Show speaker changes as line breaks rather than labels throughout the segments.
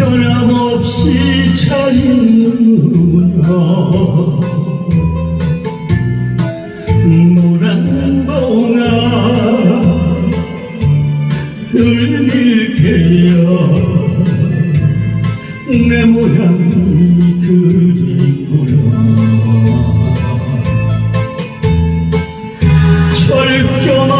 변함없이 찾으며 물한봉아 흘릴게요. 내 모양 그리구나. 철조망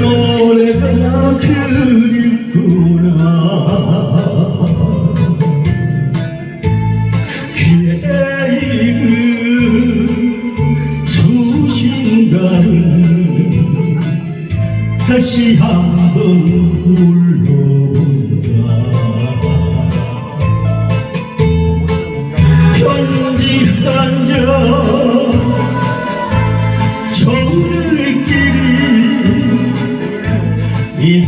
노래가 그립구나. 귀에 익은 수신가를 다시 한번 불러본다 편지 한장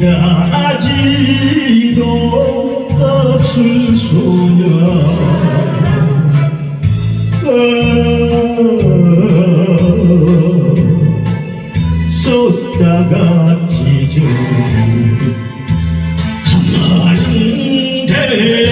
기다지도 없을 소녀. 쏟다가 지죠 가만데